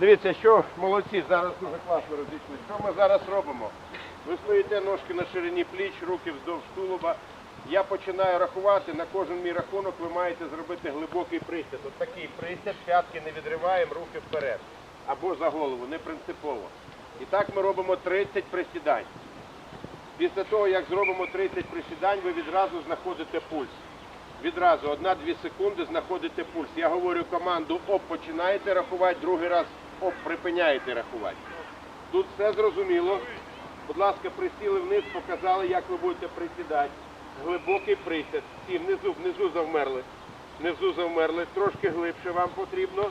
Дивіться, що молодці, зараз дуже класно розійшли. Що ми зараз робимо? Ви стоїте ножки на ширині пліч, руки вздовж тулуба. Я починаю рахувати, на кожен мій рахунок ви маєте зробити глибокий присід. От такий присід, п'ятки не відриваємо, руки вперед. Або за голову, не принципово. І так ми робимо 30 присідань. Після того, як зробимо 30 присідань, ви відразу знаходите пульс. Відразу, 1-2 секунди знаходите пульс. Я говорю команду оп, починаєте рахувати, другий раз припиняєте рахувати. Тут все зрозуміло. Будь ласка, присіли вниз, показали, як ви будете присідати. Глибокий присід. Всі внизу, внизу завмерли. Внизу завмерли. Трошки глибше вам потрібно.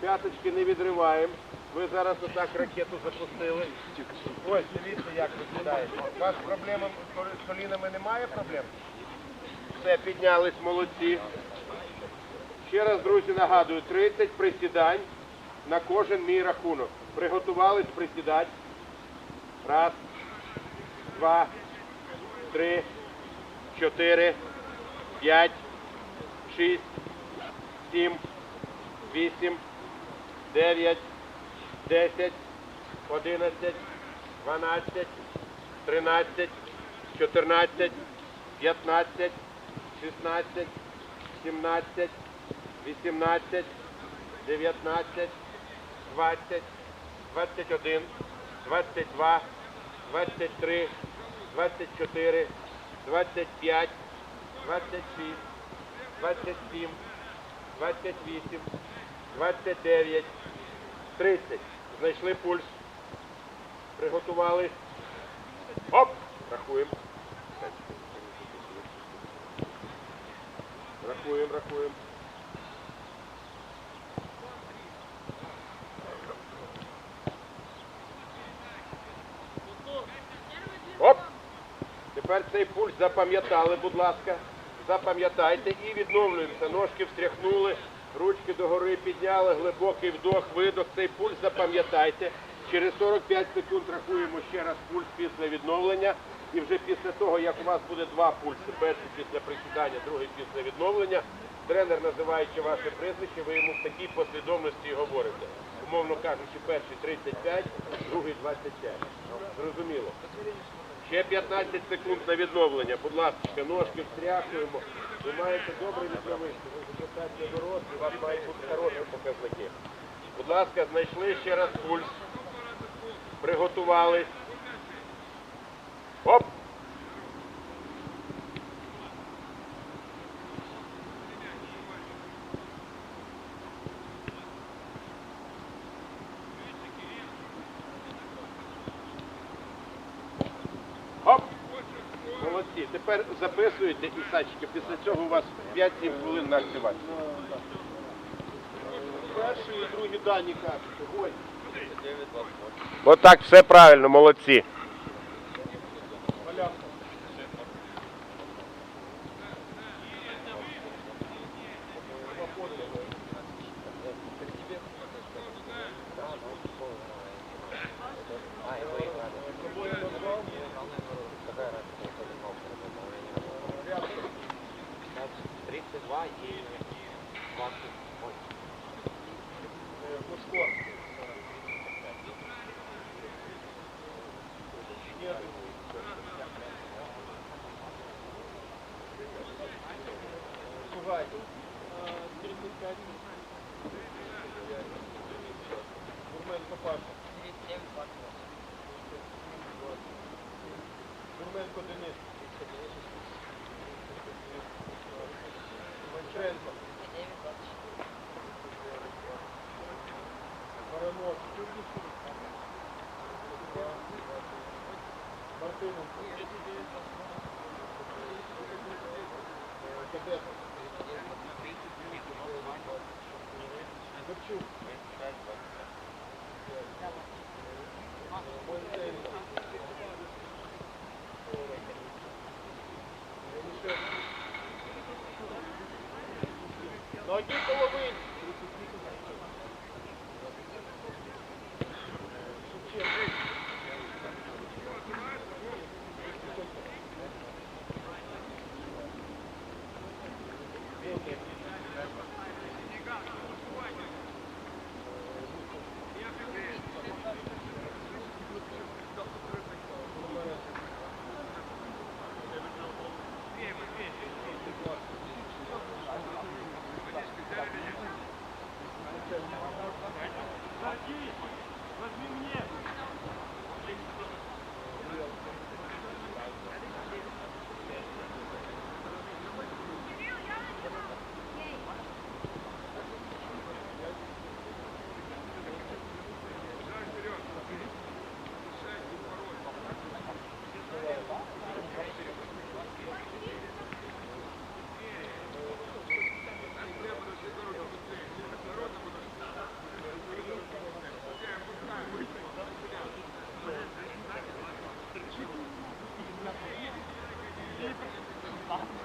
П'яточки не відриваємо. Ви зараз отак ракету запустили. Ось, дивіться, як виглядаєте. У вас проблем з колінами немає проблем? Все, піднялись, молодці. Ще раз, друзі, нагадую, 30 присідань на кожен мій рахунок. Приготувались присідати. Раз, два, три, чотири, п'ять, шість, сім, вісім, дев'ять, десять, одинадцять, дванадцять, тринадцять, чотирнадцять, п'ятнадцять, шістнадцять, сімнадцять, вісімнадцять, дев'ятнадцять, двадцять, двадцять один, двадцять два, двадцять три, двадцять чотири, двадцять п'ять, двадцять шість, двадцять сім, двадцять вісім, двадцять дев'ять, тридцять. Знайшли пульс. Приготувались. Оп! Рахуємо. Рахуємо, рахуємо. Оп! Тепер цей пульс запам'ятали, будь ласка. Запам'ятайте і відновлюємося. Ножки встряхнули, ручки догори підняли, глибокий вдох, видох. Цей пульс запам'ятайте. Через 45 секунд рахуємо ще раз пульс після відновлення. І вже після того, як у вас буде два пульси, перший після присідання, другий після відновлення, тренер, називаючи ваше прізвище, ви йому в такій послідовності і говорите. Умовно кажучи, перший 35, другий 25. Зрозуміло. Ще 15 секунд на відновлення. Будь ласка, ножки встряхуємо. Ви маєте добре відновитися. Ви запитаєте дорослі, у мають бути хороші показники. Будь ласка, знайшли ще раз пульс. Приготувались. Оп! Молодці. Тепер записуєте і сачки. Після цього у вас 5-7 хвилин на активацію. Перші і другі дані кажуть. Ой. Отак, все правильно, молодці. Бурменко Денис. На одній 봐.